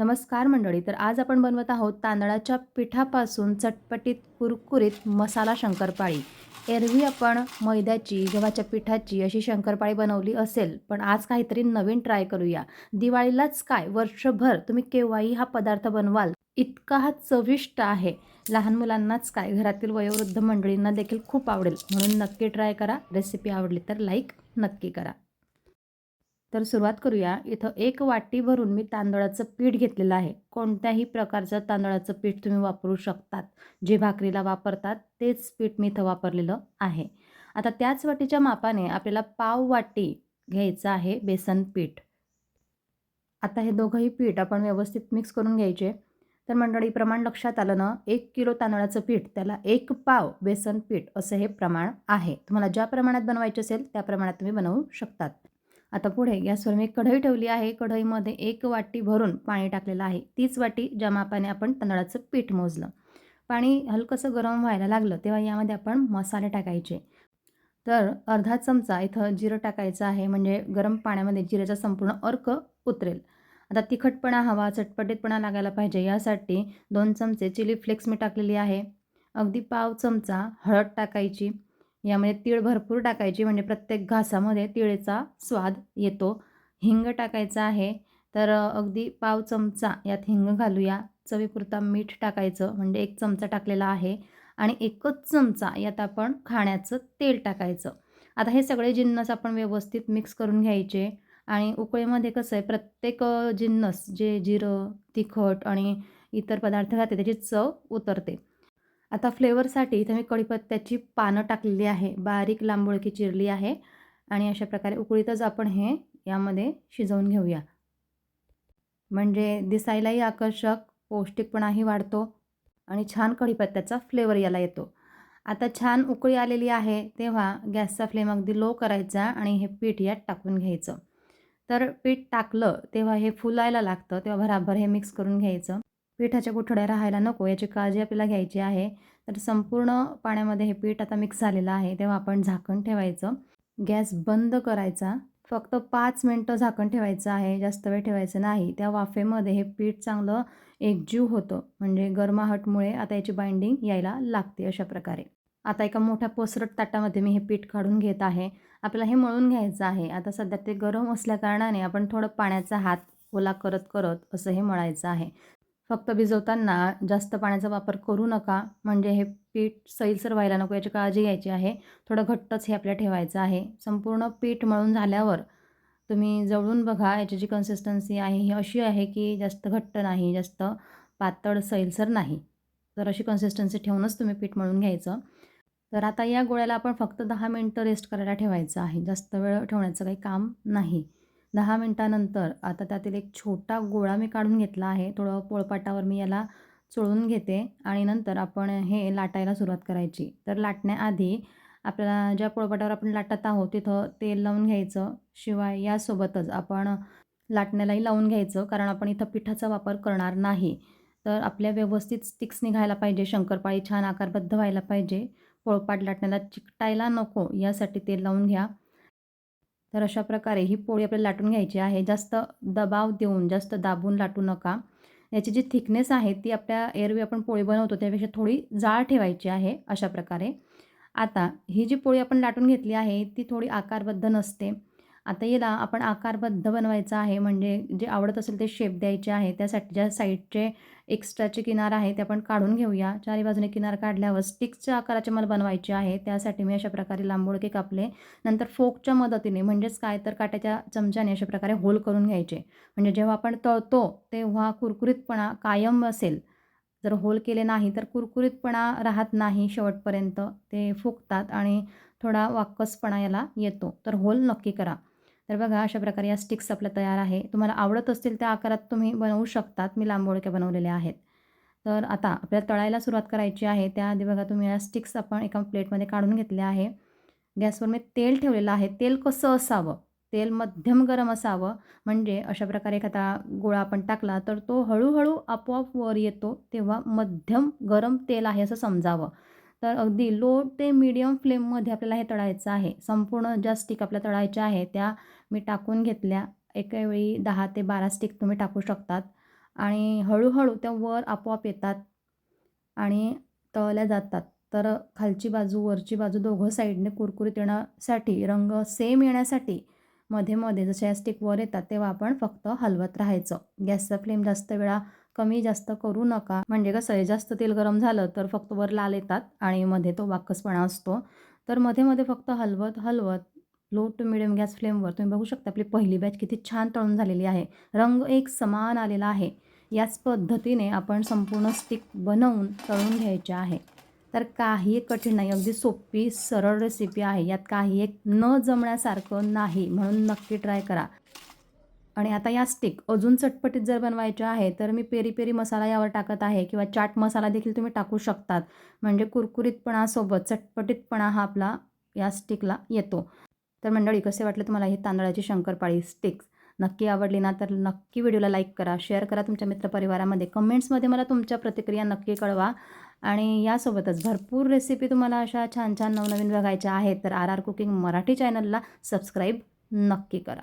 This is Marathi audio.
नमस्कार मंडळी तर आज आपण बनवत आहोत तांदळाच्या पिठापासून चटपटीत कुरकुरीत मसाला शंकरपाळी. एरवी आपण मैद्याची गव्हाच्या पिठाची अशी शंकरपाळी बनवली असेल पण आज काहीतरी नवीन ट्राय करूया. दिवाळीलाच काय वर्षभर तुम्ही केव्हाही हा पदार्थ बनवाल इतका हा चविष्ट आहे. लहान मुलांनाच काय घरातील वयोवृद्ध मंडळींना देखील खूप आवडेल म्हणून नक्की ट्राय करा. रेसिपी आवडली तर लाईक नक्की करा. तर सुरुवात करूया. इथं एक वाटी भरून मी तांदळाचं पीठ घेतलेलं आहे. कोणत्याही प्रकारचं तांदळाचं पीठ तुम्ही वापरू शकतात. जे भाकरीला वापरतात तेच पीठ मी इथं वापरलेलं आहे. आता त्याच वाटीच्या मापाने आपल्याला पाव वाटी घ्यायचं आहे बेसन पीठ. आता हे दोघंही पीठ आपण व्यवस्थित मिक्स करून घ्यायचे. तर मंडळी प्रमाण लक्षात आलं ना? एक किलो तांदळाचं पीठ त्याला एक पाव बेसन पीठ असं हे प्रमाण आहे. तुम्हाला ज्या प्रमाणात बनवायचे असेल त्या प्रमाणात तुम्ही बनवू शकतात. आता पुढे गॅसवर मी कढई ठेवली आहे. कढईमध्ये एक वाटी भरून पाणी टाकलेलं आहे. तीच वाटी ज्या मापाने आपण तांदळाचं पीठ मोजलं. पाणी हलकंसं गरम व्हायला लागलं तेव्हा यामध्ये आपण मसाले टाकायचे. तर अर्धा चमचा इथं जिरं टाकायचं आहे. म्हणजे गरम पाण्यामध्ये जिऱ्याचा संपूर्ण अर्क उतरेल. आता तिखटपणा हवा चटपटीतपणा लागायला पाहिजे. यासाठी दोन चमचे चिली फ्लेक्स मी टाकलेली आहे. अगदी पाव चमचा हळद टाकायची. यामध्ये तीळ भरपूर टाकायची म्हणजे प्रत्येक घासामध्ये तिळेचा स्वाद येतो. हिंग टाकायचा आहे तर अगदी पाव चमचा यात हिंग घालूया. चवीपुरता मीठ टाकायचं म्हणजे एक चमचा टाकलेला आहे. आणि एकच चमचा यात आपण खाण्याचं तेल टाकायचं. आता हे सगळे जिन्नस आपण व्यवस्थित मिक्स करून घ्यायचे. आणि उकळीमध्ये कसं आहे प्रत्येक जिन्नस जे जिरं तिखट आणि इतर पदार्थ घाते त्याची चव उतरते. आता फ्लेवरसाठी इथं मी कढीपत्त्याची पानं टाकलेली आहे. बारीक लांबोळकी चिरली आहे. आणि अशा प्रकारे उकळीतच आपण हे यामध्ये शिजवून घेऊया. म्हणजे दिसायलाही आकर्षक पौष्टिकपणाही वाढतो आणि छान कढीपत्त्याचा फ्लेवर याला येतो. आता छान उकळी आलेली आहे तेव्हा गॅसचा फ्लेम अगदी लो करायचा आणि हे पीठ यात टाकून घ्यायचं. तर पीठ टाकलं तेव्हा हे फुलायला लागतं तेव्हा भराभर हे मिक्स करून घ्यायचं. पिठाच्या गुठळ्या राहायला नको याची काळजी आपल्याला घ्यायची आहे. तर संपूर्ण पाण्यामध्ये हे पीठ आता मिक्स झालेलं आहे. तेव्हा आपण झाकण ठेवायचं. गॅस बंद करायचा. फक्त पाच मिनटं झाकण ठेवायचं आहे. जास्त वेळ ठेवायचं नाही. त्या वाफेमध्ये हे पीठ चांगलं एकजीव होतं. म्हणजे गरमाहटमुळे आता याची बाइंडिंग यायला लागते अशा प्रकारे. आता एका मोठ्या पसरट ताटामध्ये मी हे पीठ काढून घेत आहे. आपल्याला हे मळून घ्यायचं आहे. आता सध्या ते गरम असल्याकारणाने आपण थोडं पाण्याचा हात ओला करत करत असं हे मळायचं आहे. फक्त भिजवताना जास्त पाण्याचा वापर करू नका. म्हणजे हे पीठ सैलसर व्हायला नको याची काळजी घ्यायची आहे. थोडं घट्टच हे आपल्याला ठेवायचं आहे. संपूर्ण पीठ मळून झाल्यावर तुम्ही जवळून बघा याची जी कन्सिस्टन्सी आहे ही अशी आहे की जास्त घट्ट नाही जास्त पातळ सैलसर नाही. तर अशी कन्सिस्टन्सी ठेवूनच तुम्ही पीठ मळून घ्यायचं. तर आता या गोळ्याला आपण फक्त दहा मिनटं रेस्ट करायला ठेवायचं आहे. जास्त वेळ ठेवण्याचं काही काम नाही. दहा मिनटानंतर आता त्यातील एक छोटा गोळा मी काढून घेतला आहे. थोडं पोळपाटावर मी याला चोळून घेते आणि नंतर आपण हे लाटायला सुरुवात करायची. तर लाटण्याआधी आपल्याला ज्या पोळपाटावर आपण लाटत आहोत तिथं तेल लावून घ्यायचं. शिवाय यासोबतच आपण लाटण्यालाही लावून घ्यायचं कारण आपण इथं पिठाचा वापर करणार नाही. तर आपल्या व्यवस्थित स्टिक्स निघायला पाहिजे शंकरपाळी छान आकारबद्ध व्हायला पाहिजे. पोळपाट लाटण्याला चिकटायला नको यासाठी तेल लावून घ्या. तर अशा प्रकारे ही पोळी आपल्याला लाटून घ्यायची आहे. जास्त दबाव देऊन जास्त दाबून लाटू नका. याची जी थिकनेस आहे ती आपल्या एरवी आपण पोळी बनवतो त्यापेक्षा थोडी जाळ ठेवायची आहे अशा प्रकारे. आता ही जी पोळी आपण लाटून घेतली आहे ती थोडी आकारबद्ध नसते. आता याला आपण आकारबद्ध बनवायचा आहे. म्हणजे जे आवडत असेल ते शेप द्यायचे आहे. त्यासाठी ज्या साईडचे एक्स्ट्राचे किनार आहे ते आपण काढून घेऊया. चारी बाजूने किनार काढल्यावर स्टिक्सच्या आकाराचे मला बनवायचे आहे. त्यासाठी मी अशा प्रकारे लांबोळके कापले. नंतर फोकच्या मदतीने म्हणजेच काय तर काट्याच्या चमच्याने अशा प्रकारे होल करून घ्यायचे. म्हणजे जेव्हा आपण तळतो तेव्हा कुरकुरीतपणा कायम असेल. जर होल केले नाही तर कुरकुरीतपणा राहत नाही शेवटपर्यंत. ते फुकतात आणि थोडा वाकसपणा याला येतो. तर होल नक्की करा. तर बघा अशा प्रकारे या स्टिक्स आपल्या तयार आहे. तुम्हाला आवडत असतील त्या आकारात तुम्ही बनवू शकतात. मी लांबोळक्या बनवलेल्या आहेत. तर आता आपल्याला तळायला सुरुवात करायची आहे. त्याआधी बघा तुम्ही या स्टिक्स आपण एका प्लेटमध्ये काढून घेतल्या आहे. गॅसवर मी तेल ठेवलेलं आहे. तेल कसं असावं? तेल मध्यम गरम असावं. म्हणजे अशा प्रकारे एखादा गोळा आपण टाकला तर तो हळूहळू आपोआप वर येतो तेव्हा मध्यम गरम तेल आहे असं समजावं. तर अगदी लो ते मीडियम फ्लेममध्ये आपल्याला हे तळायचं आहे. संपूर्ण ज्या स्टिक आपल्या तळायच्या आहे त्या मी टाकून घेतल्या. एका वेळी दहा ते बारा स्टिक तुम्ही टाकू शकतात. आणि हळूहळू त्या वर आपोआप येतात आणि तळल्या जातात. तर खालची बाजू वरची बाजू दोघं साईडने कुरकुरीत येण्यासाठी रंग सेम येण्यासाठी मध्ये मध्ये जसे या स्टिक वर येतात तेव्हा आपण फक्त हलवत राहायचं. गॅसचा फ्लेम जास्त वेळा कमी जास्त करू नका. म्हणजे कसं आहे जास्त तेल गरम झालं तर फक्त वर लाल येतात आणि मध्ये तो वाकसपणा असतो. तर मध्ये मध्ये फक्त हलवत हलवत लो टू मिडियम गॅस फ्लेमवर तुम्ही बघू शकता आपली पहिली बॅच किती छान तळून झालेली आहे. रंग एक समान आलेला आहे. याच पद्धतीने आपण संपूर्ण स्टिक बनवून तळून घ्यायचे आहे. तर काही कठीण नाही अगदी सोपी सरळ रेसिपी आहे. यात काही एक न जमण्यासारखं नाही म्हणून नक्की ट्राय करा. आणि आता या स्टिक अजून चटपटीत जर बनवायच्या आहे तर मी पेरी पेरी मसाला यावर टाकत आहे किंवा चाट मसाला देखील तुम्ही टाकू शकतात. म्हणजे कुरकुरीतपणासोबत चटपटीतपणा हा आपला या स्टिकला येतो. तर मंडळी कसे वाटले तुम्हाला ही तांदळाची शंकरपाळी स्टिक्स नक्की आवडली ना? तर नक्की व्हिडिओला लाईक करा शेअर करा तुमच्या मित्रपरिवारामध्ये कमेंट्समध्ये मला तुमच्या प्रतिक्रिया नक्की कळवा. आणि यासोबतच भरपूर रेसिपी तुम्हाला अशा छान छान नवनवीन बघायच्या आहेत. तर आर आर कुकिंग मराठी चॅनलला सबस्क्राईब नक्की करा.